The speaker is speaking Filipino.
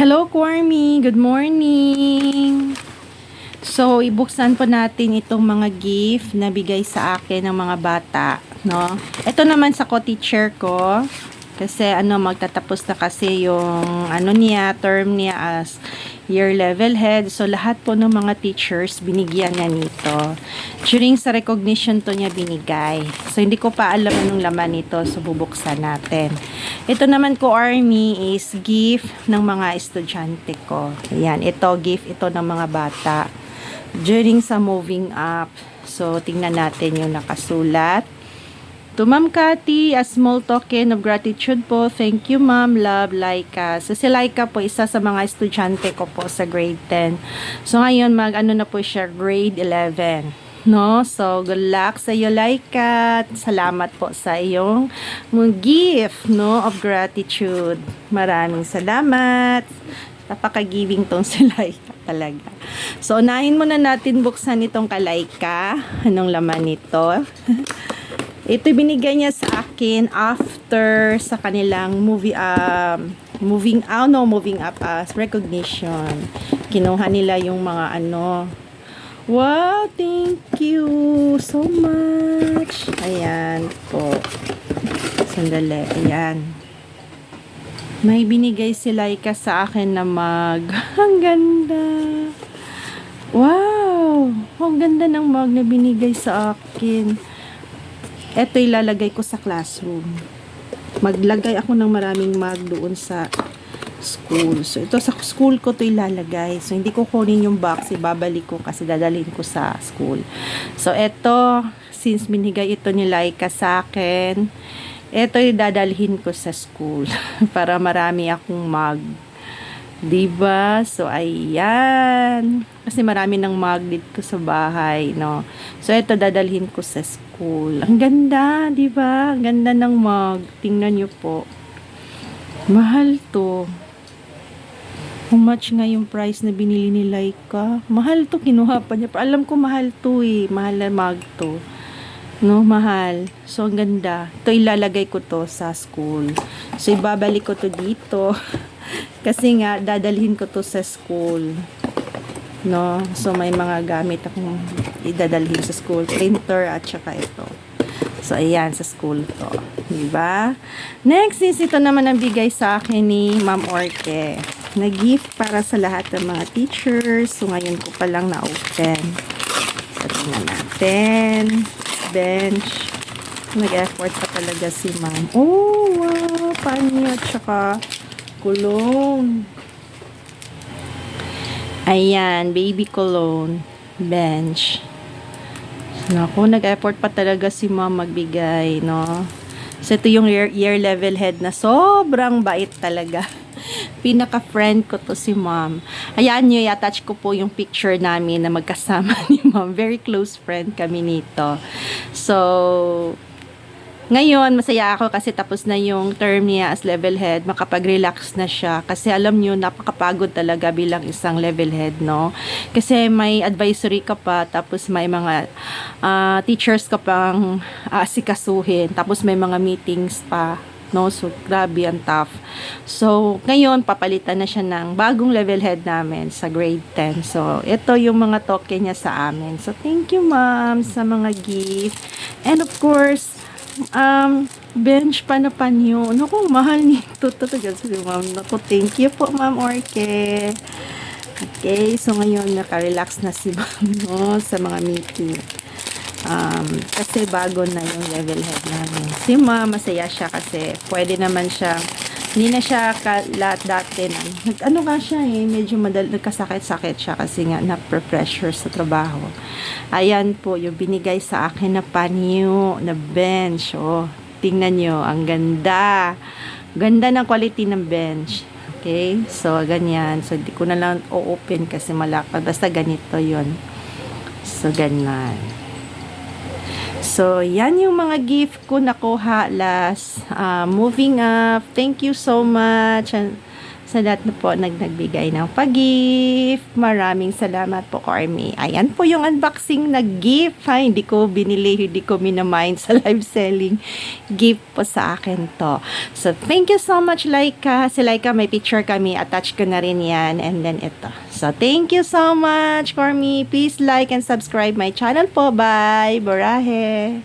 Hello, Kwarmi! Good morning! So, ibuksan po natin itong mga gift na bigay sa akin ng mga bata, no? Ito naman sa co-teacher ko. Kasi ano, magtatapos na kasi yung ano niya, term niya as year level head. So, lahat po ng mga teachers binigyan niya nito. During sa recognition to niya binigay. So, hindi ko pa alam anong laman nito. So, bubuksan natin. Ito naman ko, Army, is gift ng mga estudyante ko. Ayan, ito, gift ito ng mga bata. During sa moving up. So, tingnan natin yung nakasulat. To Ma'am Cathy, a small token of gratitude po. Thank you, Ma'am. Love, Laika. So, si Laika po, isa sa mga estudyante ko po sa grade 10. So, ngayon, mag, ano na po siya, grade 11. No? So, good luck sa iyo, Laika. Salamat po sa iyong gift, no, of gratitude. Maraming salamat. Napaka-giving tong si Laika talaga. So, unahin muna natin buksan itong kalaika. Anong laman nito? Ito binigay niya sa akin after sa kanilang movie um moving out no moving up as recognition. Kinuha nila yung mga ano Wow, thank you so much. Ayan po. Sandali, ayan. May binigay si Laika sa akin na mag. Ang ganda. Wow! Ang ganda ng mug na binigay sa akin. Ito ilalagay ko sa classroom. Maglagay ako ng maraming mug doon sa school. So, ito sa school ko to ilalagay. So, hindi ko kunin yung box. Ibabalik ko kasi dadalhin ko sa school. So, ito, since binigay ito ni Laika sa akin, ito yung dadalhin ko sa school. para marami akong mug. Diba? So, ayan. Kasi marami ng mug dito sa bahay, no? So, ito dadalhin ko sa school. Ang ganda, diba? Ang ganda ng mug. Tingnan nyo po. Mahal to. How much nga yung price na binili ni Laika? Mahal to, kinuha pa niya. Alam ko mahal to eh. Mahal na mug to. No, mahal. So, ang ganda. Ito ilalagay ko to sa school. So, ibabalik ko to dito. Kasi nga, dadalhin ko to sa school. No? So, may mga gamit akong idadalhin sa school. Printer at saka ito. So, ayan, sa school to. Diba? Next is ito naman ang bigay sa akin ni Ma'am Orke. Na gift para sa lahat ng mga teachers. So, ngayon ko pa lang na-open. So, tingnan natin. Bench. Nag-effort pa talaga si Ma'am. Oh, wow! Panyo at saka cologne. Ayan, baby cologne. Bench. Naku, nag-effort pa talaga si ma'am magbigay, no? So, ito yung year, year level head na sobrang bait talaga. Pinaka-friend ko to si ma'am. Ayan nyo, i-attach ko po yung picture namin na magkasama ni ma'am. Very close friend kami nito. So, ngayon, masaya ako kasi tapos na yung term niya as level head. Makapag-relax na siya. Kasi alam nyo, napakapagod talaga bilang isang level head, no? Kasi may advisory ka pa, tapos may mga ah, teachers ka pang asikasuhin, tapos may mga meetings pa, no? So, grabe, ang tough. So, ngayon, papalitan na siya ng bagong level head namin sa grade 10. So, ito yung mga token niya sa amin. So, thank you, ma'am, sa mga gift. And of course, um, bench pa na panyo. Naku, mahal nito talaga si ma'am. Naku, thank you po, ma'am Orke. Okay, so ngayon naka-relax na si ma'am no, sa mga meeting. Um, kasi bago na yung level head namin. Si ma'am, masaya siya kasi pwede naman siya hindi na siya kalat dati na. Nag, ano ka siya eh, medyo madal, nagkasakit-sakit siya kasi nga na-pressure sa trabaho. Ayan po, yung binigay sa akin na panyo, na bench. Oh, tingnan nyo, ang ganda. Ganda ng quality ng bench. Okay? So, ganyan. So, di ko na lang o-open kasi malakad. Basta ganito yon So, ganyan. So, yan yung mga gift ko nakuha last. Uh, moving up. Thank you so much. And sa lahat na po nag nagbigay ng pag-gift. Maraming salamat po, Cormy. Ayan po yung unboxing na gift. Ha? Hindi ko binili, hindi ko minamind sa live selling. Gift po sa akin to. So, thank you so much, Laika. Si Laika, may picture kami. Attach ko na rin yan. And then ito. So, thank you so much, Cormy. Please like and subscribe my channel po. Bye. Borahe.